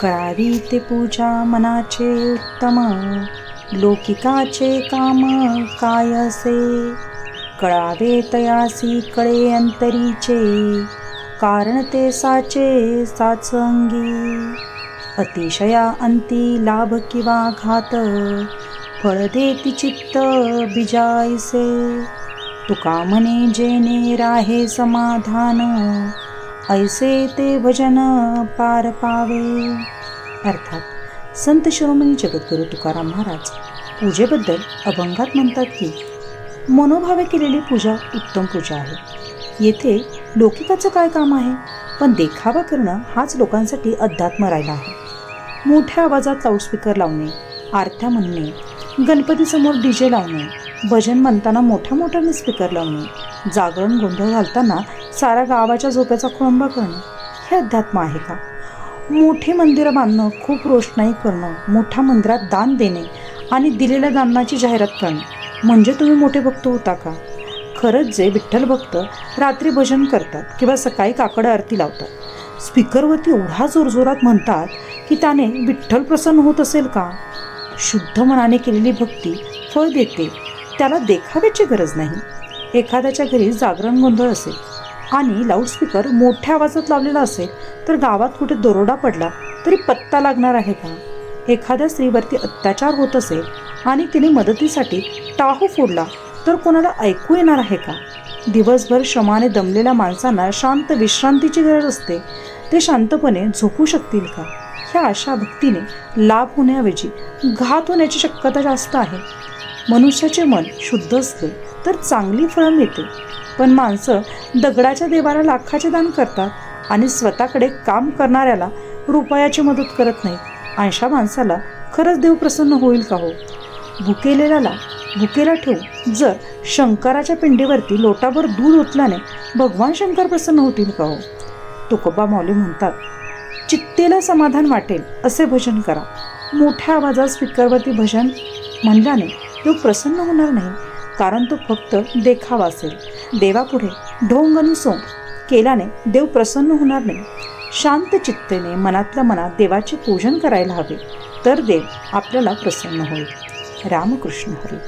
करावी ते पूजा मनाचे उत्तम लौकिकाचे काम काय असे कळावे तयासी कळे अंतरीचे कारण ते साचे साच अंगी अतिशया अंती लाभ किंवा घात फळ देती चित्त बिजायसे. तुका म्हणे जेने राहे समाधान ऐसे ते भजन पार पावे. अर्थात संत शिरोमणी जगद्गुरु तुकाराम महाराज पूजेबद्दल अभंगात म्हणतात की मनोभावे केलेली पूजा उत्तम पूजा आहे. येथे लौकिकाचं काय काम आहे? पण देखावा करणं हाच लोकांसाठी अध्यात्म राहिला आहे. मोठ्या आवाजात लाऊडस्पीकर लावणे आरत्या म्हणणे गणपतीसमोर डी जे लावणे भजन म्हणताना मोठ्या मोठ्याने स्पीकर लावणे जागरण गोंधळ घालताना साऱ्या गावाच्या झोप्याचा खोळंबा करणं हे अध्यात्म आहे का? मोठी मंदिरं बांधणं खूप रोषणाई करणं मोठ्या मंदिरात दान देणे आणि दिलेल्या दानाची जाहिरात करणे म्हणजे तुम्ही मोठे भक्त होता का? खरंच जे विठ्ठल भक्त रात्री भजन करतात किंवा सकाळी काकड आरती लावतात स्पीकरवरती एवढा जोरजोरात म्हणतात की त्याने विठ्ठल प्रसन्न होत असेल का? शुद्ध मनाने केलेली भक्ती फळ देते. त्याला देखाव्याची गरज नाही. एखाद्याच्या घरी जागरण गोंधळ असेल आणि लाऊडस्पीकर मोठ्या आवाजात लावलेला असेल तर गावात कुठे दरोडा पडला तरी पत्ता लागणार आहे का? एखाद्या स्त्रीवरती अत्याचार होत असेल आणि तिने मदतीसाठी टाहू फोडला तर कोणाला ऐकू येणार आहे का? दिवसभर श्रमाने दमलेल्या माणसांना शांत विश्रांतीची गरज असते. ते शांतपणे झोपू शकतील का? ह्या अशा भक्तीने लाभ होण्याऐवजी घात होण्याची शक्यता जास्त आहे. मनुष्याचे मन शुद्ध असते तर चांगली फळं मिळते. पण माणसं दगडाच्या देवाला लाखाचे दान करतात आणि स्वतःकडे काम करणाऱ्याला रुपयाची मदत करत नाही अशा माणसाला खरंच देव प्रसन्न होईल का हो? भुकेलेल्याला भुकेला ठेवून जर शंकराच्या पिंडीवरती लोटाभर दूध ओतल्याने भगवान शंकर प्रसन्न होतील का हो? तुकोबा माऊली म्हणतात चित्तेला समाधान वाटेल असे भजन करा. मोठ्या आवाजात स्पीकरवरती भजन म्हणल्याने देव प्रसन्न होणार नाही कारण तो फक्त देखावा असेल. देवापुढे ढोंग आणि सोंग केल्याने देव प्रसन्न होणार नाही. शांत चित्तेने मनातल्या मनात देवाचे पूजन करायला हवे तर देव आपल्याला प्रसन्न होईल. रामकृष्ण हरी.